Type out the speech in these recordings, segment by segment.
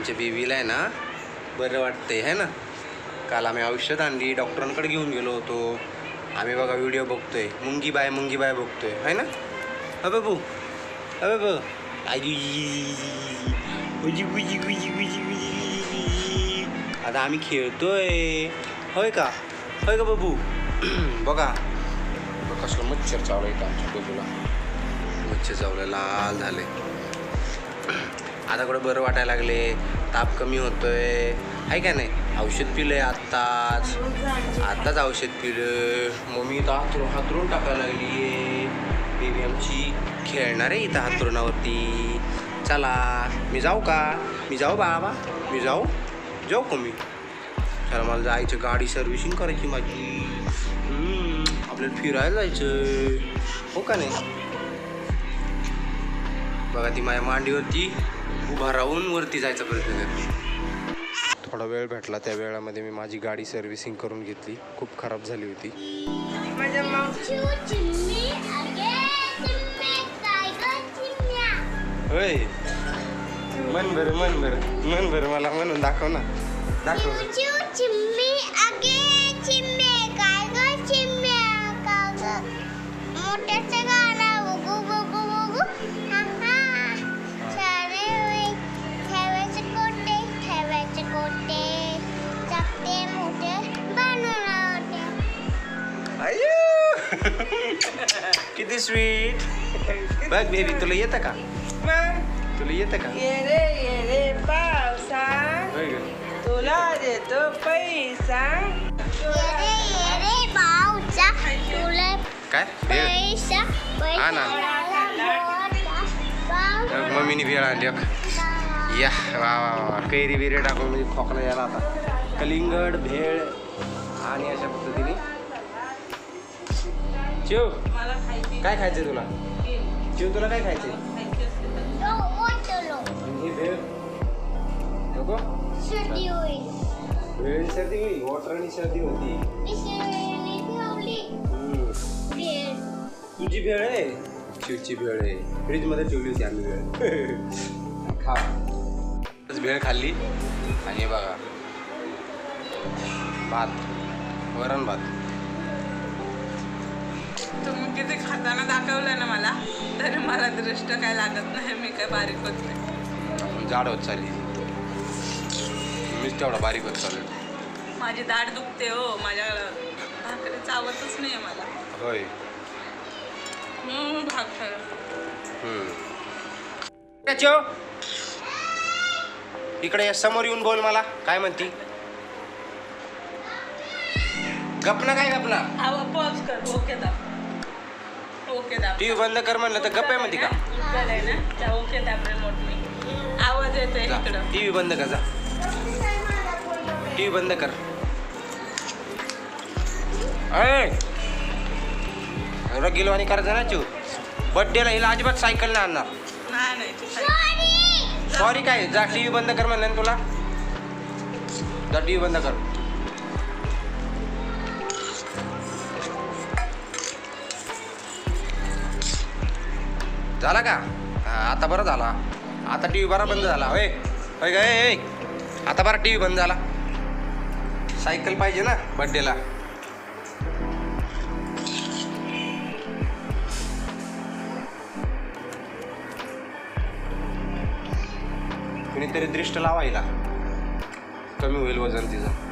आमच्या बेबीला आहे ना बरं वाटतंय है ना काल आम्ही औषध आणली डॉक्टरांकडे घेऊन गेलो होतो आम्ही बघा व्हिडिओ बघतोय मुंगी बाय मुंगी बाय बघतोय है ना अ बाबू अ बाबू आजी उजी उजी उजी उजी आता आम्ही खेळतोय होय का होय का बाबू बघा कसलं मच्छर चावलं इथं आमच्या बाजूला मच्छर चावलं लाल झाले आता कुठं बरं वाटायला लागले? ताप कमी होतोय. आहे का नाही? औषध पिलंय आत्ताच. आत्ताच औषध पिलं. मम्मी इथं हातरून हातरून टाकायला लागली आहे बेबी आमची खेळणार आहे इथं हातरुणावरती. चला मी जाऊ का? मी जाऊ बाबा मी जाऊ? जाऊ का मी? चला मला जायचं गाडी सर्व्हिसिंग करायची माझी. आपल्याला फिरायला जायचं हो का नाही? बघा ती माझ्या मांडीवरती उभा राहून वरती जायचा प्रयत्न करते. थोडा वेळ भेटला त्या वेळामध्ये मी माझी गाडी सर्व्हिसिंग करून घेतली. खूप खराब झाली होती. होय. मन बरं मन बरं. मन बरं मला म्हणून दाखव ना. दाखव. स्वीट बघ बेबी तुला येतं का तुला येतं का येरे येरे पावसा होय ग. तुला देतो पैसा काय हा ना. मम्मीने भेळ आणली. या वा वा वा कैरी बिरी टाकून म्हणजे खोकला यायला आता कलिंगड भेळ आणि अशा पद्धतीने खायची काय खायचंय तुला? चिव तुला काय खायचंय? नको? भेळ सर्दी होईल? वॉटर आणि सर्दी होती. हम्म. तुझी भेळ आहे? चिवची भेळ आहे. फ्रीजमध्ये ठेवली होती आम्ही भेळ. खा. भेळ खाल्ली. आणि हे बघा. भात. वरण भात. तुम्ही किती खाताना दाखवलं ना मला तरी मला दृष्ट काय लागत नाही मी काय बारीक होत नाही. आपण जाड होत चालली. मीच तेवढा बारीक होत चालू माझी दाढ दुखते हो माझ्या भाकरी चावतच नाही मला. होय. भाकर. इकडे ये, समोर येऊन बोल मला काय म्हणती? गपना काय गपना पॉज कर ओके दाब ओके दाब. टीव्ही बंद कर म्हणलं तर गप्प आहे म्हणती का? ना? त्या ओके रिमोट आवाज येतोय इकडं. टीव्ही बंद कर जा. टीव्ही बंद कर. अय एवढं गेलो आणि करायचं ना चिव बड्डेला हिला अजिबात सायकल नाही आणणार. सॉरी काय? जा टीव्ही बंद कर म्हणलं ना तुला. जा टीव्ही बंद कर. झाला का? आता बरं झाला. आता टी व्ही बरा बंद झाला. होय. होय का ए, ए. आता बरा टी व्ही बंद झाला. सायकल पाहिजे ना बड्डेला कुणीतरी दृष्ट लावायला. कमी होईल वजन तिचं.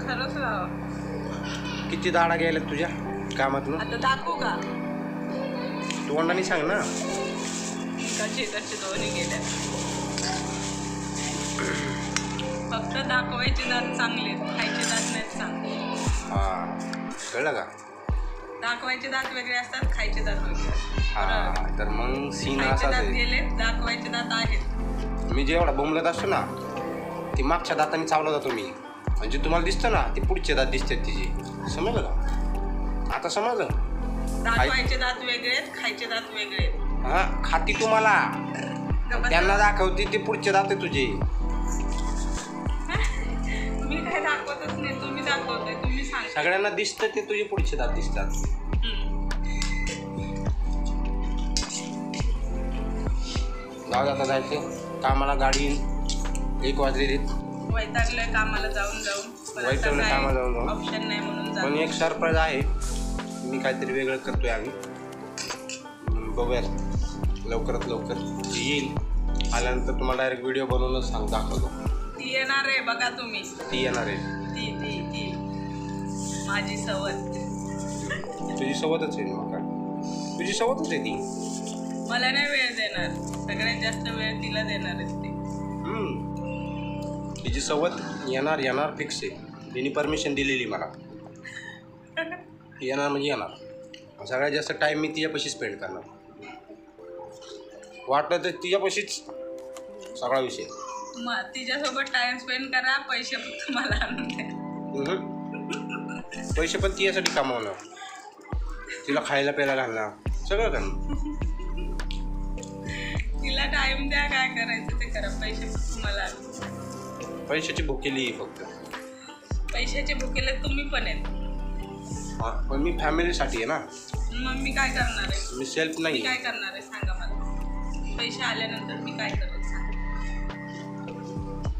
खरंच किती दाडा गेल्या तुझ्या कामातून? आता दाखवू का? तोंडाने सांग ना. कशी कशी दोन्ही गेल्या फक्त दाखवायचे दात चांगले खायचे दात नाहीत चांगले. हा कळलं का? दाखवायचे दात वेगळे असतात खायचे दात वेगळे असतात. हा तर मग सीन खायचे असाच दात आहे. गेले दाखवायचे दात आहेत. मी जेवढा बोंबलत असतो ना ती मागच्या दाताने चावला जातो मी. म्हणजे तुम्हाला दिसतं ना ते पुढचे दात दिसतात तिचे. समजलं का? आता समजलं? दात वेगळे आहेत खायचे दात वेगळे आहेत. हा खाती तुम्हाला त्यांना दाखवते ते पुढचे दात तुझे. मी काय दाखवतच नाही तुम्ही दाखवताय तुम्ही सांगता सगळ्यांना दिसतं ते तुझे पुढचे दात दिसतात. हम्म. जाऊ आता जायचे. कामाला गाडी एक वाजलेली वैतागलोय कामाला जाऊन जाऊन. पण आता वैतागलोय काय कामाला जाऊन जाऊन. ऑप्शन नाही म्हणून पण एक सरप्राईज आहे. मी काहीतरी वेगळं करतोय आम्ही. बघूयात. लवकरात लवकर येईल. आल्यानंतर तुम्हाला डायरेक्ट व्हिडिओ बनवूनच सांग दाखवतो. ती येणार आहे बघा तुम्ही. ती येणार आहे. ती ती ती. माझी सवत. तुझी सवतच आहे मग काय? तुझी सवतच आहे ती. मला नाही वेळ देणार. सगळ्यात जास्त वेळ तिला देणार आहे हम्म. तिची सवत येणार येणार फिक्स आहे. तिने परमिशन दिलेली मला. येणार म्हणजे येणार. सगळ्यात जास्त टाईम मी तिच्यापाशी स्पेंड करणार. वाटलं तर तिच्यापाशीच सगळा विषय. मग तिच्यासोबत टाइम स्पेंड करा पैसे फक्त मला आणून द्या. पैसे पण तिच्यासाठी कमावणार. तिला खायला प्यायला घालणार. सगळं करणार. तिला टाइम द्या काय करायचं ते करा. पैसे फक्त मला. पैशाची भुकेली फक्त. पैशाचे भुकेले तुम्ही पण आहेत. हा पण मी फॅमिलीसाठी आहे ना. मग मी काय करणार आहे? मी सेल्फ मी नाही काय करणार आहे सांगा मला. पैसे आल्यानंतर मी काय करत सांगा.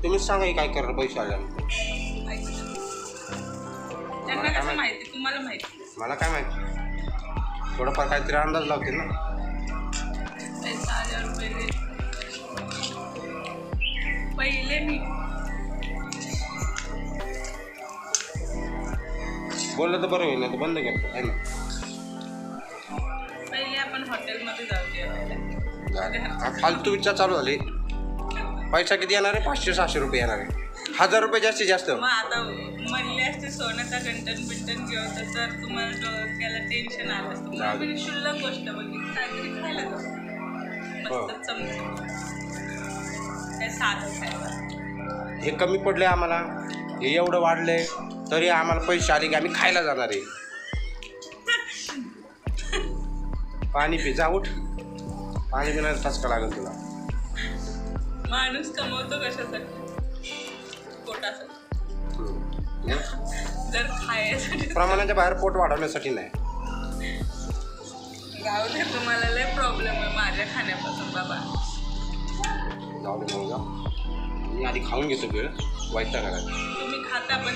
तुम्हीच सांगा हे काय करणार पैसे आल्यानंतर? त्यांना मला काय कसं माहिती? तुम्हाला माहिती. मला काय माहिती? थोडंफार काहीतरी अंदाज लावते ना. पैसा आल्यावर पहिले पहिले मी बोललं तर बरं होईल नाही तर बंद करतो आहे ना फालतू विचार चालू झाले. पैसा किती येणार आहे? पाचशे सहाशे रुपये येणार आहे. हजार रुपये जास्तीत जास्त. मग आता म्हणले असते सोन्याचा गंटन बिंटन घेऊन तर तुम्हाला डोक्याला टेन्शन आलं असतं जाऊ दे. मग मी शुल्लक गोष्ट बघितली. काहीतरी खायला जाऊ. हो. हे कमी पडले आम्हाला. हे एवढं वाढले तरी आम्हाला पैसे आले की आम्ही खायला जाणार आहे. पाणी पी जा उठ. पाणी पिण्याचा ठसका लागेल तुला. माणूस कमवतो कशासाठी? पोटासाठी. हम्म. जर खायसाठी. प्रमाणाच्या बाहेर पोट वाढवण्यासाठी नाही. तुम्हाला लय प्रॉब्लेम आहे माझ्या खाण्यापासून बाबा. जाऊ दे मग मी आधी खाऊन घेतो वेळ. वाईट तुम्ही खाता पण